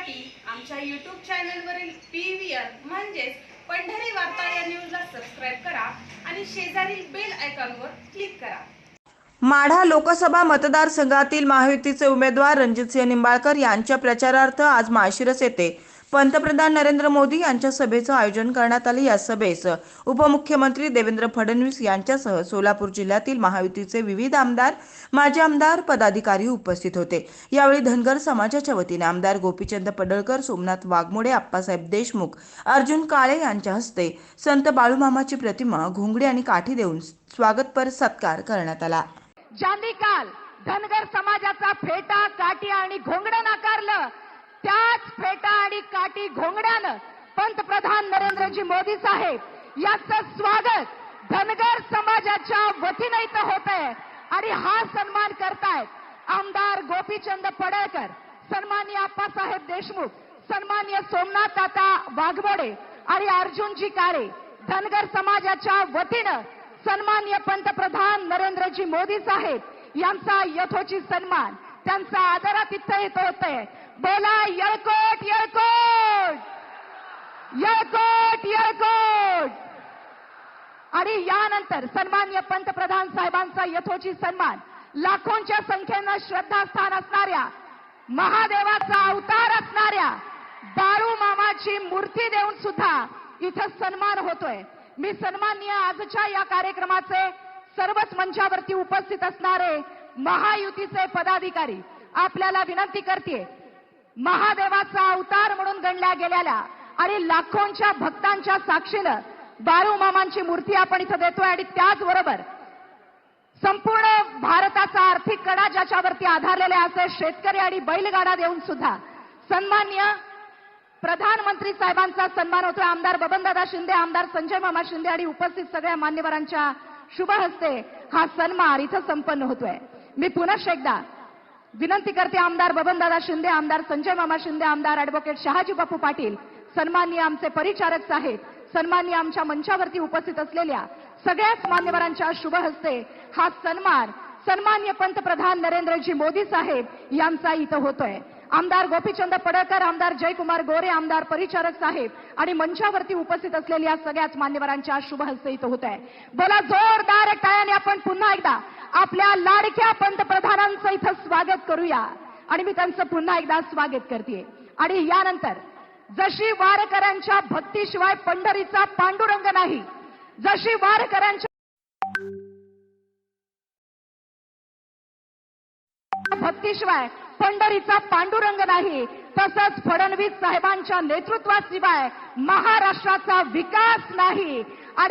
पाहण्यासाठी आमच्या यूट्यूब चॅनलवरील पी व्ही आर म्हणजेच पंढरी वार्ता या न्यूजला सबस्क्राईब करा आणि शेजारील बेल आयकॉनवर क्लिक करा. माढा लोकसभा मतदारसंघातील महायुतीचे उमेदवार रणजितसिंह निंबाळकर यांच्या प्रचारार्थ आज माळशिरस येथे पंतप्रधान नरेंद्र मोदी यांच्या सभेचं आयोजन करण्यात आले. या सभेस उपमुख्यमंत्री देवेंद्र फडणवीस यांच्यासह सोलापूर जिल्ह्यातील महायुतीचे विविध आमदार माजी आमदार पदाधिकारी उपस्थित होते. यावेळी धनगर समाजाच्या वतीने आमदार गोपीचंद पडळकर सोमनाथ वाघमोडे आप्पासाहेब देशमुख अर्जुन काळे यांच्या हस्ते संत बाळूमामाची प्रतिमा घोंगडी आणि काठी देऊन स्वागतपर सत्कार करण्यात आला. ज्यांनी काल धनगर समाजाचा फेटा काठी आणि घोंगडं नाकारलं त्याच फेटा आणि घोंगड्यानं पंतप्रधान नरेंद्रजी मोदी साहेब याचं स्वागत धनगर समाजाच्या वतीनं इथं होत आहे. आणि हा सन्मान करतायत आमदार गोपीचंद पडळकर सन्मान्य आप्पासाहेब देशमुख सन्मान्य सोमनाथ ताता वाघमोडे आणि अर्जुनजी काळे धनगर समाजाच्या वतीनं सन्मान्य पंतप्रधान नरेंद्रजी मोदी साहेब यांचा यथोचित सन्मान त्यांचा आदरातिथ्य इथं होतंय. बोला यळकोट यळकोट! येळकोट येळकोट आणि यानंतर सन्मान्य पंतप्रधान साहेबांचा यथोचित सन्मान लाखोंच्या संख्येनं श्रद्धास्थान असणाऱ्या महादेवाचा अवतार असणाऱ्या बाळू मामाची मूर्ती देऊन सुद्धा इथं सन्मान होतोय. मी सन्माननीय आजच्या या कार्यक्रमाचे सर्वच मंचावरती उपस्थित असणारे महायुतीचे पदाधिकारी आपल्याला विनंती करते महादेवाचा अवतार म्हणून गणल्या गेलेल्या आणि लाखोंच्या भक्तांच्या साक्षीनं बारू मामांची मूर्ती आपण इथं देतोय आणि त्याचबरोबर संपूर्ण भारताचा आर्थिक कडा ज्याच्यावरती आधारलेले असे शेतकरी आणि बैलगाडा देऊन सुद्धा सन्मान्य प्रधानमंत्री साहेबांचा सन्मान होतोय. आमदार बबनदादा शिंदे आमदार संजय मामा शिंदे आणि उपस्थित सगळ्या मान्यवरांच्या शुभ हस्ते हा सन्मान इथं संपन्न होतोय. मी पुनश एकदा विनंती करते आमदार बबनदादा शिंदे आमदार संजय मामा शिंदे आमदार अॅडव्होकेट शहाजी बापू पाटील सन्माननीय आमचे परिचारक साहेब सन्माननीय आमच्या मंचावरती उपस्थित असलेल्या सगळ्याच मान्यवरांच्या शुभ हस्ते हा सन्मान सन्मान्य पंतप्रधान नरेंद्रजी मोदी साहेब यांचा इथं होतोय. आमदार गोपीचंद पडळकर आमदार जयकुमार गोरे आमदार परिचारक साहेब आणि मंचावरती उपस्थित असलेल्या सगळ्याच मान्यवरांच्या शुभ हस्ते इथं होत आहे बोला जोरदार टाळ्याने आपण पुन्हा एकदा आपल्या लाडक्या पंतप्रधानांचं इथं स्वागत करूया. आणि मी त्यांचं पुन्हा एकदा स्वागत करते आणि यानंतर जशी वारकऱ्यांच्या भक्तीशिवाय पंढरीचा पांडुरंग नाही जशी वारकऱ्यांच्या भक्तीशिवाय पंढरीचा पांडुरंग नाही तसंच फडणवीस साहेबांच्या नेतृत्वाशिवाय महाराष्ट्राचा विकास नाही. आणि